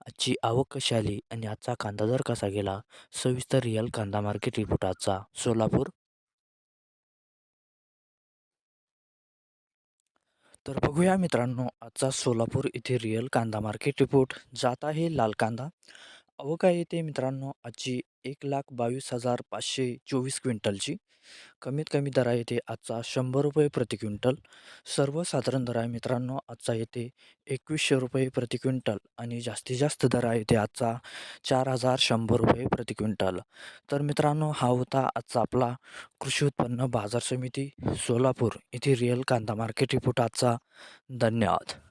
आजची आवक कशी आली आणि आजचा कांदा दर कसा गेला? सविस्तर रिअल कांदा मार्केट रिपोर्ट आजचा. सोलापूर? तर बघूया मित्रांनो आजचा सोलापूर येथे रिअल कांदा मार्केट रिपोर्ट. जात आहे लाल कांदा. आवक येते मित्रांनो आजची एक लाख बावीस हजार पाचशे चोवीस क्विंटलची. कमीत कमी दरा येते आजचा शंभर रुपये प्रति क्विंटल. सर्वसाधारण दर आहे मित्रांनो आजचा येते एकवीसशे रुपये प्रति क्विंटल आणि जास्तीत जास्त दर आहे ते आजचा चार हजार शंभर रुपये प्रति क्विंटल. तर मित्रांनो हा होता आजचा आपला कृषी उत्पन्न बाजार समिती सोलापूर येथे रिअल कांदा मार्केट रिपोर्ट आजचा. धन्यवाद.